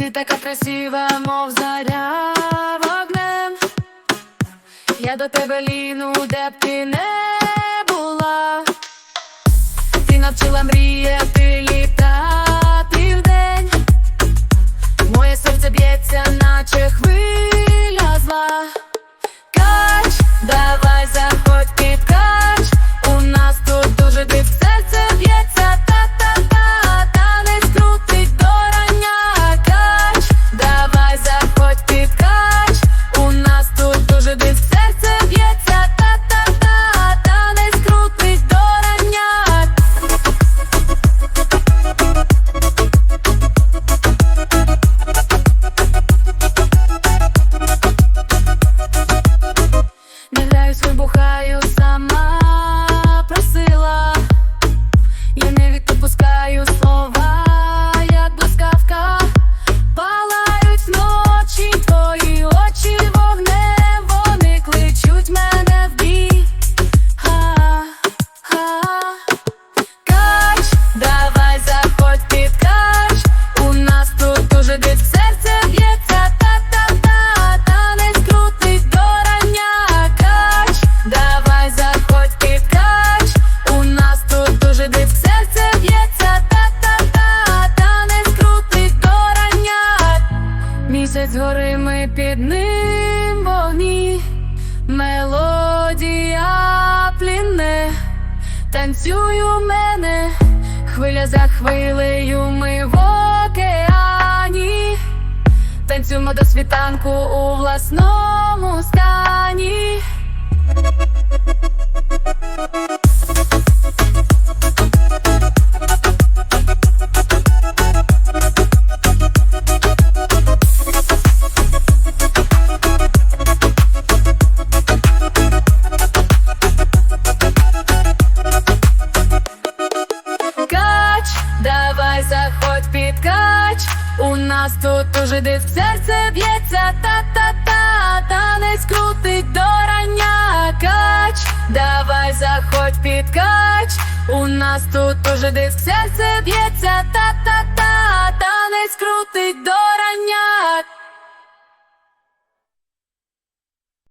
Ти така красива, мов заря вогнем. Я до тебе ліну, де б ти не була. Ти навчила мріяти літати вдень. Моє серце б'ється, наче хвиля зла. Кач, давай Місяць гори ми під ним вогні, мелодія пліне, танцюй у мене, хвиля за хвилею ми в океані, танцюємо до світанку у власному стані. Давай заходь під кач. У нас тут уже див серце б'ється, та-та-та, танець крутить до рання. Кач, давай заходь під кач. У нас тут уже див серце б'ється, та-та-та, танець крутить до.